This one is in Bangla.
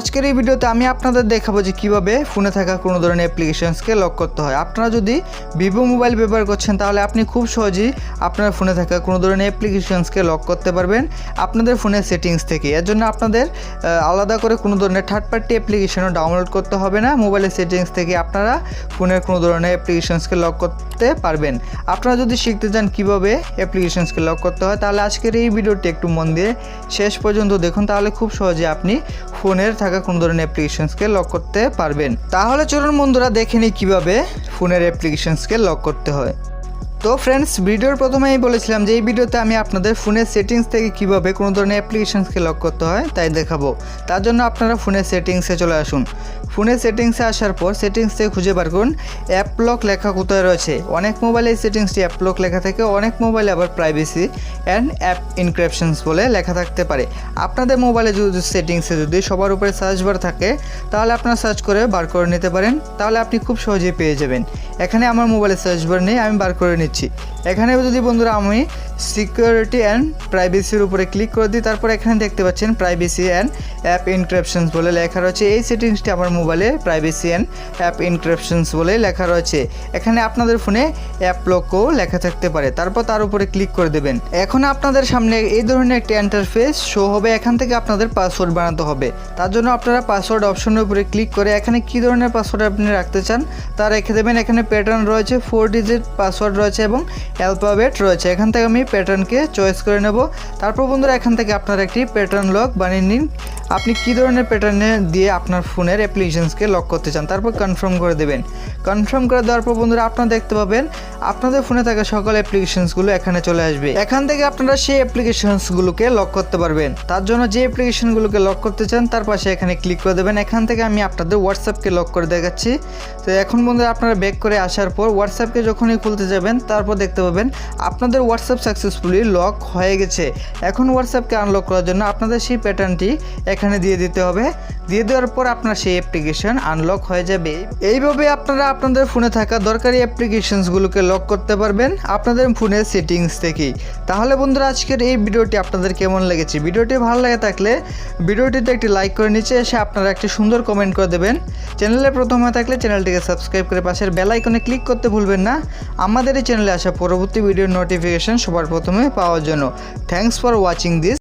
আজকের এই ভিডিওতে আমি আপনাদের দেখাবো যে কীভাবে ফোনে থাকা কোনো ধরনের অ্যাপ্লিকেশনসকে লক করতে হয়। আপনারা যদি ভিভো মোবাইল ব্যবহার করছেন, তাহলে আপনি খুব সহজেই আপনার ফোনে থাকা কোনো ধরনের অ্যাপ্লিকেশনসকে লক করতে পারবেন আপনাদের ফোনের সেটিংস থেকে। এর জন্য আপনাদের আলাদা করে কোনো ধরনের থার্ড পার্টি অ্যাপ্লিকেশনও ডাউনলোড করতে হবে না। মোবাইলের সেটিংস থেকে আপনারা ফোনের কোনো ধরনের অ্যাপ্লিকেশনসকে লক করতে পারবেন। আপনারা যদি শিখতে চান কীভাবে অ্যাপ্লিকেশনসকে লক করতে হয়, তাহলে আজকের এই ভিডিওটি একটু মন দিয়ে শেষ পর্যন্ত দেখুন। তাহলে খুব সহজে আপনি ফোনের থাকা কোনো ধরনের অ্যাপ্লিকেশনসকে লক করতে পারবেন। তাহলে চলুন বন্ধুরা দেখে নিই কীভাবে ফোনের অ্যাপ্লিকেশনসকে লক করতে হয়। তো ফ্রেন্ডস ভিডিওর প্রথমেই বলেছিলাম যে এই ভিডিওতে আমি আপনাদের ফোনের সেটিংস থেকে কীভাবে কোনো ধরনের অ্যাপ্লিকেশনসকে লক করতে হয় তাই দেখাবো। তার জন্য আপনারা ফোনের সেটিংসে চলে আসুন। ফোনের সেটিংসে আসার পর সেটিংস থেকে খুঁজে বার করুন অ্যাপ লক লেখা কোথায় রয়েছে? অনেক মোবাইলে এই সেটিংসটি অ্যাপ লক লেখা থাকে, অনেক মোবাইলে আবার প্রাইভেসি অ্যান্ড অ্যাপ ইনক্রিপশনস বলে লেখা থাকতে পারে। আপনাদের মোবাইলে যদি সেটিংসে যদি সবার উপরে সার্চ বার থাকে, তাহলে আপনারা সার্চ করে বার করে নিতে পারেন, তাহলে আপনি খুব সহজেই পেয়ে যাবেন। এখানে আমার মোবাইলে সার্চ বার নেই, আমি বার করে নিচ্ছি। এখানে যদি বন্ধুরা আমি সিকিউরিটি অ্যান্ড প্রাইভেসির উপরে ক্লিক করে দিই, তারপর এখানে দেখতে পাচ্ছেন প্রাইভেসি অ্যান্ড অ্যাপ ইনক্রিপশনস বলে লেখা রয়েছে। এই সেটিংসটি আমার মোবাইলে প্রাইভেসি অ্যান্ড অ্যাপ ইনক্রিপশনস বলে লেখা রয়েছে। এখানে আপনাদের ফোনে অ্যাপ লকও লেখা থাকতে পারে। তারপর তার উপরে ক্লিক করে দেবেন। এখন আপনাদের সামনে এই ধরনের একটি ইন্টারফেস শো হবে। এখান থেকে আপনাদের পাসওয়ার্ড বানাতে হবে। তার জন্য আপনারা পাসওয়ার্ড অপশনের উপরে ক্লিক করে এখানে কি ধরনের পাসওয়ার্ড আপনি রাখতে চান, তা রেখে দেবেন। এখানে প্যাটার্ন রয়েছে ফোর ডিজিট পাসওয়ার্ড রয়েছে। এবং অ্যালফাবেট রয়েছে। এখান থেকে আমি প্যাটার্নকে চয়েস করে নেব। তারপর বন্ধুরা, এখান থেকে আপনারা একটি প্যাটার্ন লক বানিয়ে নিন। আপনি কী ধরনের প্যাটার্নে দিয়ে আপনার ফোনের অ্যাপ্লিকেশনসকে লক করতে চান, তারপর কনফার্ম করে দেবেন। কনফার্ম করে দেওয়ার পর বন্ধুরা, আপনারা দেখতে পাবেন, আপনাদের ফোনে থাকা সকল অ্যাপ্লিকেশনসগুলো এখানে চলে আসবে। এখান থেকে আপনারা সেই অ্যাপ্লিকেশনসগুলোকে লক করতে পারবেন। তার জন্য যে অ্যাপ্লিকেশনগুলোকে লক করতে চান, তার পাশে এখানে ক্লিক করে দেবেন। এখান থেকে আমি আপনাদের হোয়াটসঅ্যাপকে লক করে দেখাচ্ছি। তো এখন বন্ধুরা, আপনারা ব্যাক করে আসার পর হোয়াটসঅ্যাপকে যখনই খুলতে যাবেন তারপর দেখতে পাবেন আপনাদের হোয়াটসঅ্যাপ সাকসেসফুলি লক হয়ে গেছে। এখন হোয়াটসঅ্যাপকে আনলক করার জন্য আপনাদের সেই প্যাটার্নটি এখানে দিয়ে দিতে হবে। দিয়ে দেওয়ার পর আপনার সেই অ্যাপ্লিকেশন আনলক হয়ে যাবে। এইভাবে আপনারা আপনাদের ফোনে থাকা দরকারি অ্যাপ্লিকেশনসগুলোকে লক করতে পারবেন আপনাদের ফোনের সেটিংস থেকেই তাহলে বন্ধুরা, আজকের এই ভিডিওটি আপনাদের কেমন লেগেছে? ভিডিওটি ভালো লাগে থাকলে ভিডিওটিতে একটি লাইক করে নিচে এসে আপনারা একটি সুন্দর কমেন্ট করে দেবেন। চ্যানেলে প্রথম হয়ে থাকলে চ্যানেলটিকে সাবস্ক্রাইব করে পাশের বেল আইকনে ক্লিক করতে ভুলবেন না। আমাদের এই চ্যানেলে আসা পরবর্তী ভিডিও নোটিফিকেশান সবার প্রথমে পাওয়ার জন্য। Thanks for watching this